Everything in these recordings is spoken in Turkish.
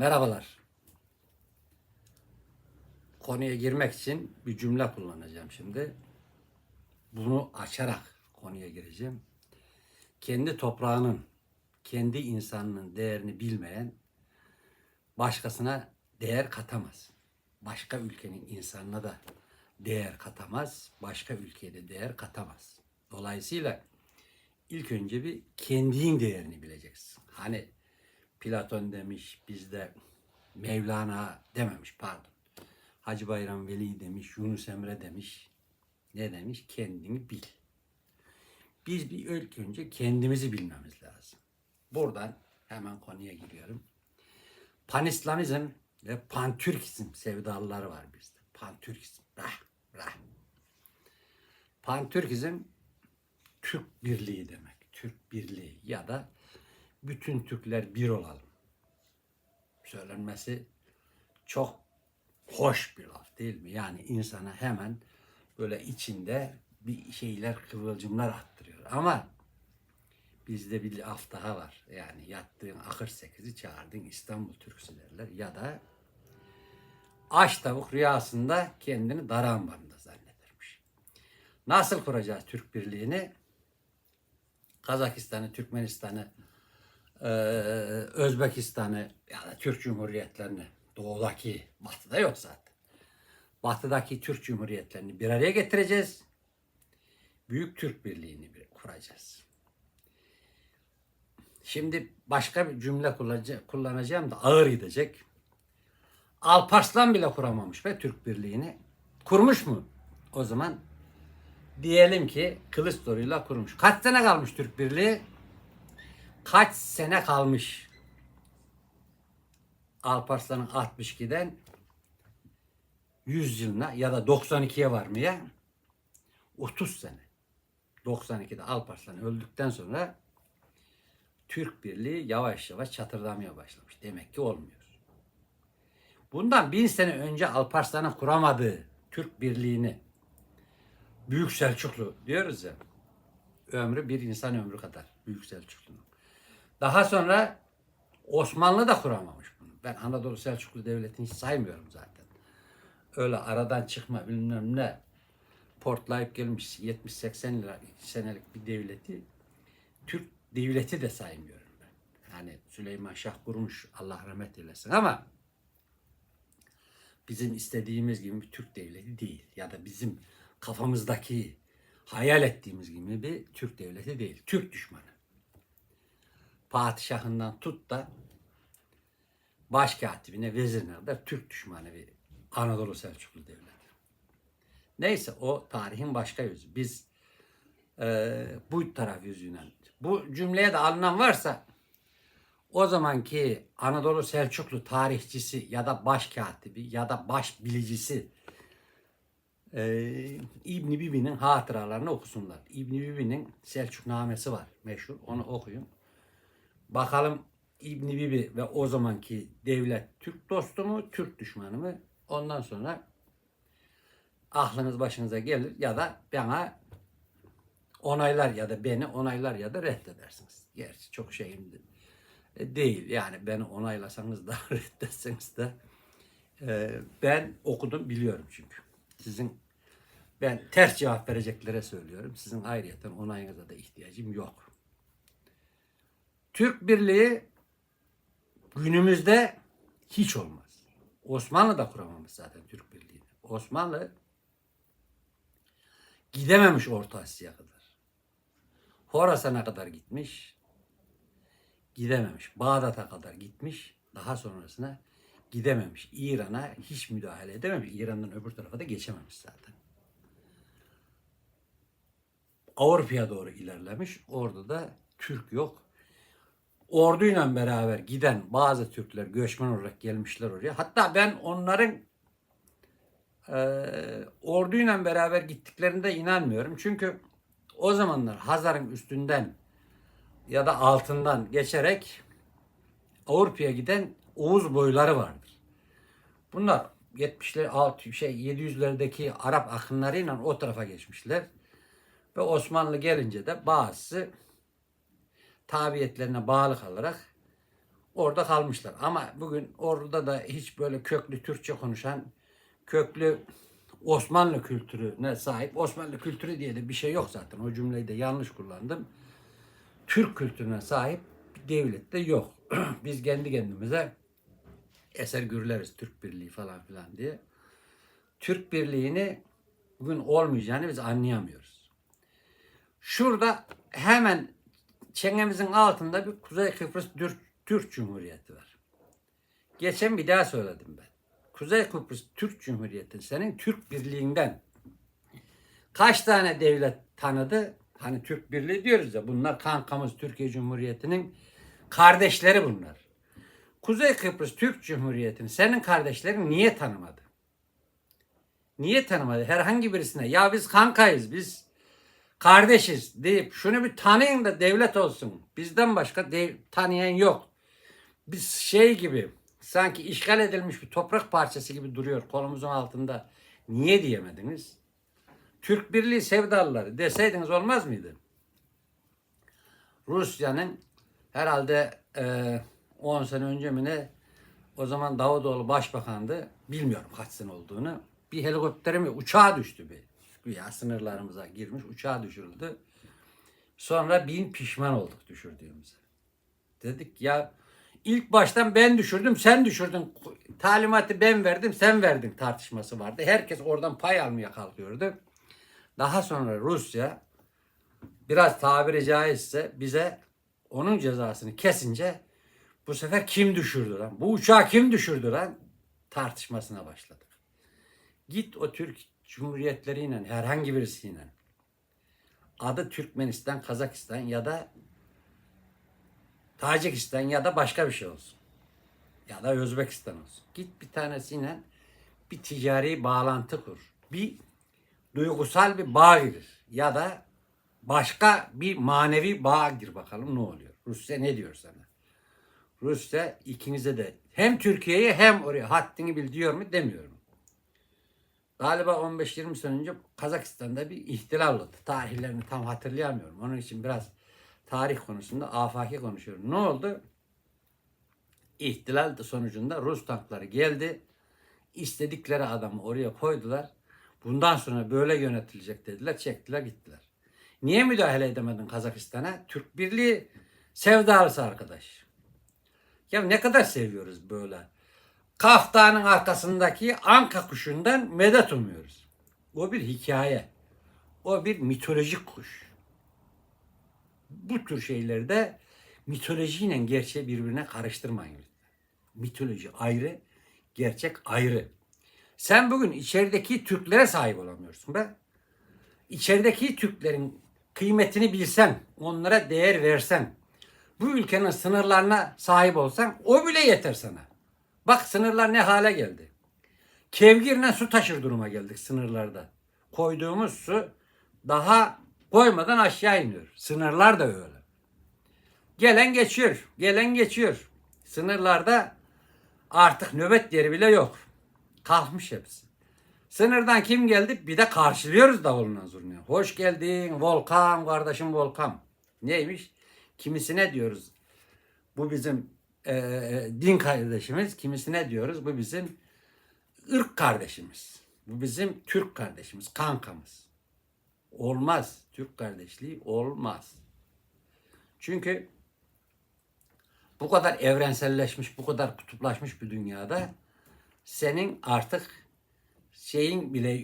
Merhabalar. Konuya girmek için bir cümle kullanacağım şimdi. Bunu açarak konuya gireceğim. Kendi toprağının, kendi insanının değerini bilmeyen başkasına değer katamaz. Başka ülkenin insanına da değer katamaz. Başka ülkeye de değer katamaz. Dolayısıyla ilk önce bir kendin değerini bileceksin. Hani Platon demiş, bizde Mevlana dememiş pardon. Hacı Bayram Veli demiş, Yunus Emre demiş. Ne demiş? Kendini bil. Biz bir ilk önce kendimizi bilmemiz lazım. Buradan hemen konuya giriyorum. Panislamizm ve pantürkizm sevdalıları var bizde. Pantürkizm. Rah, rah. Pantürkizm Türk birliği demek. Türk birliği ya da bütün Türkler bir olalım. Söylenmesi çok hoş bir laf değil mi? Yani insana hemen böyle içinde bir şeyler kıvılcımlar attırıyor. Ama bizde bir laf daha var. Yani yattığın akır sekizi çağırdın İstanbul Türküsü derler. Ya da aç tavuk rüyasında kendini dar ambarında zannedermiş. Nasıl kuracağız Türk birliğini? Kazakistan'ı, Türkmenistan'ı, eee, Özbekistan'ı ya da Türk Cumhuriyetlerini doğudaki, batıda yok zaten. Batıdaki Türk Cumhuriyetlerini bir araya getireceğiz. Büyük Türk Birliği'ni bir kuracağız. Şimdi başka bir cümle kullanacağım, da ağır gidecek. Alparslan bile kuramamış be Türk Birliği'ni. Kurmuş mu? O zaman diyelim ki Kılıçdaroğlu'yla kurmuş. Kaç sene kalmış Türk Birliği? Kaç sene kalmış? Alparslan'ın 62'den 100 yılına ya da 92'ye varmaya 30 sene. 92'de Alparslan öldükten sonra Türk Birliği yavaş yavaş çatırdamaya başlamış. Demek ki olmuyor. Bundan bin sene önce Alparslan'ın kuramadığı Türk Birliği'ni Büyük Selçuklu diyoruz ya. Ömrü bir insan ömrü kadar Büyük Selçuklu'nun. Daha sonra Osmanlı da kuramamış bunu. Ben Anadolu Selçuklu Devleti'ni hiç saymıyorum zaten. Öyle aradan çıkma bilmem ne portlayıp gelmiş 70-80 lira senelik bir devleti Türk devleti de saymıyorum ben. Yani Süleyman Şah kurmuş Allah rahmet eylesin ama bizim istediğimiz gibi bir Türk devleti değil. Ya da bizim kafamızdaki hayal ettiğimiz gibi bir Türk devleti değil. Türk düşmanı. Padişahından tut da başkatibine, vezirine kadar Türk düşmanı bir Anadolu Selçuklu devleti. Neyse o tarihin başka yüzü. Biz e, bu taraf yüzünden. Bu cümleye de alınan varsa o zamanki Anadolu Selçuklu tarihçisi ya da başkatibi ya da baş bilicisi e, İbni Bibi'nin hatıralarını okusunlar. İbni Bibi'nin Selçuknamesi var meşhur. Onu okuyun. Bakalım İbni Bibi ve o zamanki devlet Türk dostu mu, Türk düşmanı mı? Ondan sonra aklınız başınıza gelir ya da bana onaylar ya da beni onaylar ya da reddedersiniz. Gerçi çok şeyim de- değil. Yani beni onaylasanız da reddetseniz de e, ben okudum biliyorum çünkü. Sizin ben ters cevap vereceklere söylüyorum. Sizin ayrıyeten onayınıza da ihtiyacım yok. Türk Birliği günümüzde hiç olmaz. Osmanlı da kuramamış zaten Türk Birliği'ni. Osmanlı gidememiş Orta Asya'ya kadar. Horasan'a kadar gitmiş. Gidememiş. Bağdat'a kadar gitmiş. Daha sonrasına gidememiş. İran'a hiç müdahale edememiş. İran'dan öbür tarafa da geçememiş zaten. Avrupa'ya doğru ilerlemiş. Orada da Türk yok. Orduyla beraber giden bazı Türkler göçmen olarak gelmişler oraya. Hatta ben onların eee orduyla beraber gittiklerinde inanmıyorum. Çünkü o zamanlar Hazar'ın üstünden ya da altından geçerek Avrupa'ya giden Oğuz boyları vardır. Bunlar 70'ler, alt şey 700'lerdeki Arap akınlarıyla o tarafa geçmişler. Ve Osmanlı gelince de bazısı tabiyetlerine bağlı kalarak orada kalmışlar. Ama bugün orada da hiç böyle köklü Türkçe konuşan, köklü Osmanlı kültürüne sahip, Osmanlı kültürü diye de bir şey yok zaten. O cümleyi de yanlış kullandım. Türk kültürüne sahip bir devlet de yok. Biz kendi kendimize eser gürleriz Türk Birliği falan filan diye. Türk Birliği'ni bugün olmayacağını biz anlayamıyoruz. Şurada hemen çenemizin altında bir Kuzey Kıbrıs Türk, Türk Cumhuriyeti var. Geçen bir daha söyledim ben. Kuzey Kıbrıs Türk Cumhuriyeti senin Türk Birliği'nden kaç tane devlet tanıdı? Hani Türk Birliği diyoruz ya bunlar kankamız Türkiye Cumhuriyeti'nin kardeşleri bunlar. Kuzey Kıbrıs Türk Cumhuriyeti'ni senin kardeşlerin niye tanımadı? Niye tanımadı? Herhangi birisine ya biz kankayız, biz kardeşiz deyip şunu bir tanıyın da devlet olsun. Bizden başka dev, tanıyan yok. Biz şey gibi sanki işgal edilmiş bir toprak parçası gibi duruyor kolumuzun altında. Niye diyemediniz? Türk Birliği sevdalıları deseydiniz olmaz mıydı? Rusya'nın herhalde e, 10 sene önce mi ne o zaman Davutoğlu başbakandı. Bilmiyorum kaç sene olduğunu. Bir helikoptere mi uçağa düştü bir. Güya sınırlarımıza girmiş uçağa düşürüldü. Sonra bin pişman olduk düşürdüğümüze. Dedik ya ilk baştan ben düşürdüm sen düşürdün. Talimatı ben verdim sen verdin tartışması vardı. Herkes oradan pay almaya kalkıyordu. Daha sonra Rusya biraz tabiri caizse bize onun cezasını kesince bu sefer kim düşürdü lan? Bu uçağı kim düşürdü lan? Tartışmasına başladık. Git o Türk Cumhuriyetleriyle herhangi birisiyle adı Türkmenistan, Kazakistan ya da Tacikistan ya da başka bir şey olsun. Ya da Özbekistan olsun. Git bir tanesiyle bir ticari bağlantı kur. Bir duygusal bir bağ gir. Ya da başka bir manevi bağ gir bakalım ne oluyor. Rusya ne diyor sana? Rusya ikinize de hem Türkiye'ye hem oraya haddini bil diyor mu demiyorum. Galiba 15-20 sene önce Kazakistan'da bir ihtilal oldu. Tarihlerini tam hatırlayamıyorum. Onun için biraz tarih konusunda afaki konuşuyorum. Ne oldu? İhtilal sonucunda Rus tankları geldi. İstedikleri adamı oraya koydular. Bundan sonra böyle yönetilecek dediler. Çektiler gittiler. Niye müdahale edemedin Kazakistan'a? Türk Birliği sevdalısı arkadaş. Ya ne kadar seviyoruz böyle. Kaftanın arkasındaki anka kuşundan medet umuyoruz. O bir hikaye. O bir mitolojik kuş. Bu tür şeylerde mitolojiyle gerçeği birbirine karıştırmayın. Mitoloji ayrı, gerçek ayrı. Sen bugün içerideki Türklere sahip olamıyorsun be. İçerideki Türklerin kıymetini bilsen, onlara değer versen, bu ülkenin sınırlarına sahip olsan o bile yeter sana. Bak sınırlar ne hale geldi. Kevgirle su taşır duruma geldik sınırlarda. Koyduğumuz su daha koymadan aşağı iniyor. Sınırlar da öyle. Gelen geçiyor, gelen geçiyor. Sınırlarda artık nöbet yeri bile yok. Kalkmış hepsi. Sınırdan kim geldi? Bir de karşılıyoruz davuluna zurnaya. Hoş geldin Volkan kardeşim Volkan. Neymiş? Kimisine diyoruz. Bu bizim e, din kardeşimiz. Kimisine diyoruz. Bu bizim ırk kardeşimiz. Bu bizim Türk kardeşimiz, kankamız. Olmaz. Türk kardeşliği olmaz. Çünkü bu kadar evrenselleşmiş, bu kadar kutuplaşmış bir dünyada senin artık şeyin bile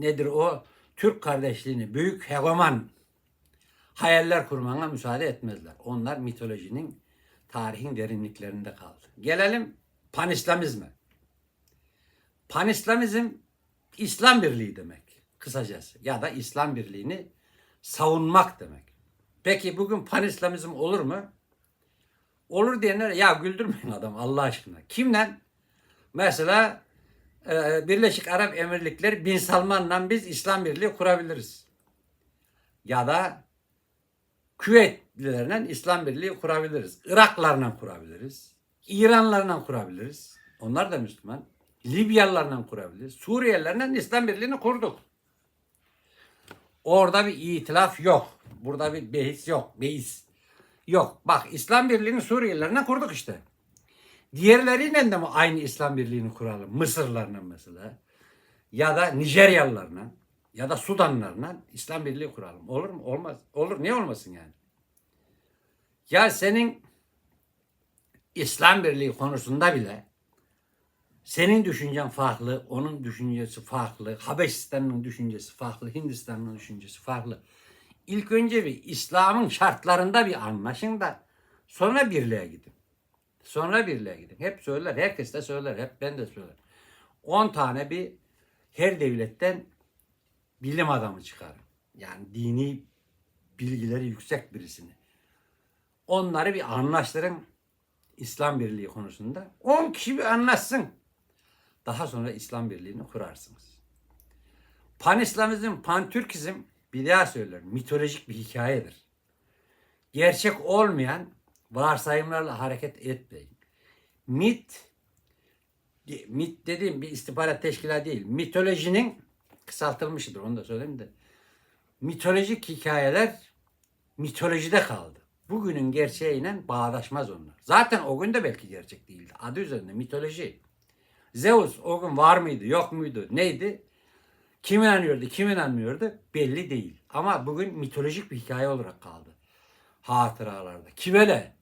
nedir o Türk kardeşliğini büyük hegeman hayaller kurmana müsaade etmezler. Onlar mitolojinin tarihin derinliklerinde kaldı. Gelelim panislamizme. Panislamizm İslam birliği demek kısacası ya da İslam birliğini savunmak demek. Peki bugün panislamizm olur mu? Olur diyenler ya güldürmeyin adam Allah aşkına. Kimden? Mesela e, Birleşik Arap Emirlikleri Bin Salman'la biz İslam Birliği kurabiliriz. Ya da Küveytlilerle İslam Birliği kurabiliriz. Iraklarla kurabiliriz. İranlarla kurabiliriz. Onlar da Müslüman. Libyalılarla kurabiliriz. Suriyelilerle İslam Birliği'ni kurduk. Orada bir itilaf yok. Burada bir behis yok. Beis yok. Bak İslam Birliği'ni Suriyelilerine kurduk işte. Diğerleriyle de mi aynı İslam birliğini kuralım? Mısırlarla mesela. Ya da Nijeryalılarla ya da Sudanlarla İslam birliği kuralım. Olur mu? Olmaz. Olur. Niye olmasın yani? Ya senin İslam birliği konusunda bile senin düşüncen farklı, onun düşüncesi farklı, Habeşistan'ın düşüncesi farklı, Hindistan'ın düşüncesi farklı. İlk önce bir İslam'ın şartlarında bir anlaşın da sonra birliğe gidin. Sonra birliğe gidin. Hep söyler, herkes de söyler, hep ben de söylerim. 10 tane bir her devletten bilim adamı çıkarın. Yani dini bilgileri yüksek birisini. Onları bir anlaştırın İslam Birliği konusunda. 10 kişi bir anlaşsın. Daha sonra İslam Birliği'ni kurarsınız. Panislamizm, Pantürkizm bir daha söylüyorum. Mitolojik bir hikayedir. Gerçek olmayan varsayımlarla hareket etmeyin. Mit mit dediğim bir istihbarat teşkilatı değil. Mitolojinin kısaltılmışıdır onu da söyleyeyim de. Mitolojik hikayeler mitolojide kaldı. Bugünün gerçeğiyle bağdaşmaz onlar. Zaten o gün de belki gerçek değildi. Adı üzerinde mitoloji. Zeus o gün var mıydı, yok muydu, neydi? Kim inanıyordu, kim inanmıyordu belli değil. Ama bugün mitolojik bir hikaye olarak kaldı. Hatıralarda. Kivele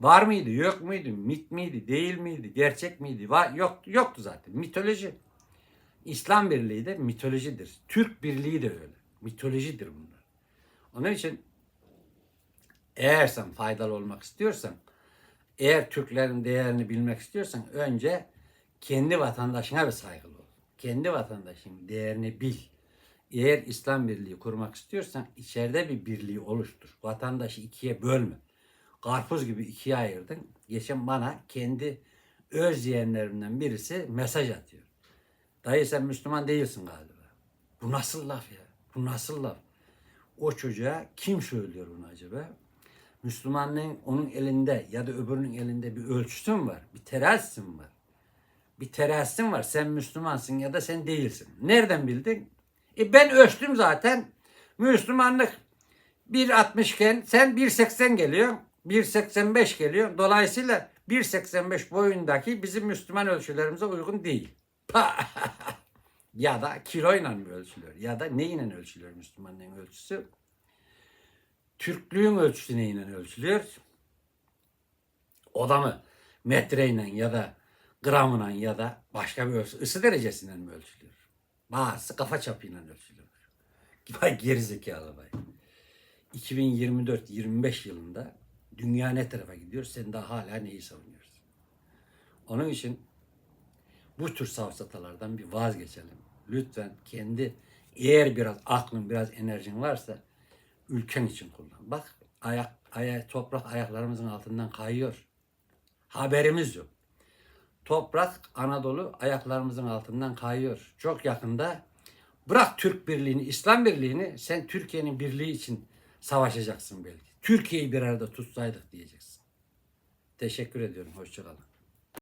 var mıydı, yok muydu, mit miydi, değil miydi, gerçek miydi? Var, yok, yoktu zaten. Mitoloji. İslam Birliği de mitolojidir. Türk Birliği de öyle. Mitolojidir bunlar. Onun için eğer sen faydalı olmak istiyorsan, eğer Türklerin değerini bilmek istiyorsan önce kendi vatandaşına bir saygılı ol. Kendi vatandaşın değerini bil. Eğer İslam Birliği kurmak istiyorsan içeride bir birliği oluştur. Vatandaşı ikiye bölme. Karpuz gibi ikiye ayırdın. Geçen bana kendi öz yeğenlerimden birisi mesaj atıyor. Dayı sen Müslüman değilsin galiba. Bu nasıl laf ya? Bu nasıl laf? O çocuğa kim söylüyor bunu acaba? Müslümanlığın onun elinde ya da öbürünün elinde bir ölçüsü mü var? Bir terazisi mi var? Bir terasin var. Sen Müslümansın ya da sen değilsin. Nereden bildin? E ben ölçtüm zaten. Müslümanlık 1.60 iken sen 1.80 geliyor. 1.85 geliyor. Dolayısıyla 1.85 boyundaki bizim Müslüman ölçülerimize uygun değil. ya da kiloyla mı ölçülüyor? Ya da neyle ölçülüyor Müslümanlığın ölçüsü? Türklüğün ölçüsü neyle ölçülüyor? O da mı metreyle ya da gramla ya da başka bir ölçü, ısı derecesinden mi ölçülüyor? Bazısı kafa çapıyla ölçülüyor. Vay gerizekalı vay. 2024-25 yılında dünya ne tarafa gidiyor? Sen daha hala neyi savunuyorsun? Onun için bu tür safsatalardan bir vazgeçelim. Lütfen kendi eğer biraz aklın, biraz enerjin varsa ülken için kullan. Bak ayak, ayak, toprak ayaklarımızın altından kayıyor. Haberimiz yok. Toprak Anadolu ayaklarımızın altından kayıyor. Çok yakında bırak Türk birliğini, İslam birliğini sen Türkiye'nin birliği için savaşacaksın belki. Türkiye'yi bir arada tutsaydık diyeceksin. Teşekkür ediyorum. Hoşçakalın.